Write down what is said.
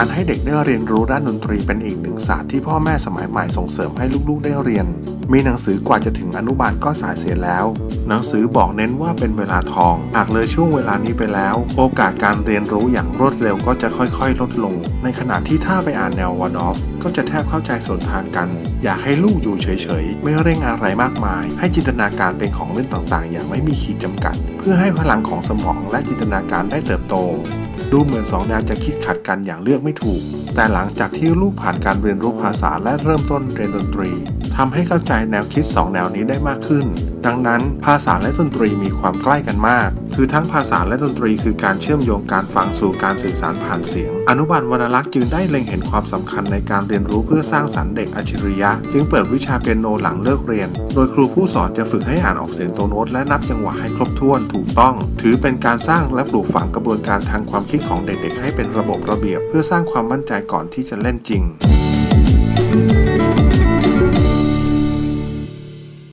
การให้เด็กได้เรียนรู้ด้านดนตรีเป็นอีกหนึ่งศาสตร์ที่พ่อแม่สมัยใหม่ส่งเสริมให้ลูกๆได้เรียน มีหนังสือกว่าจะถึงอนุบาลก็สายเสียแล้ว หนังสือบอกเน้นว่าเป็นเวลาทอง หากเลยช่วงเวลานี้ไปแล้ว โอกาสการเรียนรู้อย่างรวดเร็วก็จะค่อยๆ ลดลง ในขณะที่ถ้าไปอ่านแนววอดอฟก็จะแทบเข้าใจส่วนทางกัน อยากให้ลูกอยู่เฉยๆ ไม่เร่งอะไรมากมาย ให้จินตนาการเป็นของเล่นต่างๆ อย่างไม่มีขีดจำกัด เพื่อให้พลังของสมองและจินตนาการได้เติบโตดูเหมือนสองแนวจะคิดขัดกันอย่างเลือกไม่ถูก แต่หลังจากที่ลูกผ่านการเรียนรู้ภาษาและเริ่มต้นเรียนดนตรี ทำให้เข้าใจแนวคิดสองแนวนี้ได้มากขึ้น ดังนั้น ภาษาและดนตรีมีความใกล้กันมาก คือทั้งภาษาและดนตรีคือการเชื่อมโยงการฟังสู่การสื่อสารผ่านเสียง อนุบาลวรรณลักษณ์จึงได้เล็งเห็นความสำคัญในการเรียนรู้เพื่อสร้างสรรค์เด็กอัจฉริยะ จึงเปิดวิชาเปียโนหลังเลิกเรียน โดยครูผู้สอนจะฝึกให้อ่านออกเสียงตัวโน้ตและนับจังหวะให้ครบถ้วนถูกต้อง ถือเป็นการสร้างและปลูกฝังกระบวนการทางความคิดของเด็กๆ ให้เป็นระบบระเบียบ เพื่อสร้างความมั่นใจก่อนที่จะเล่นจริง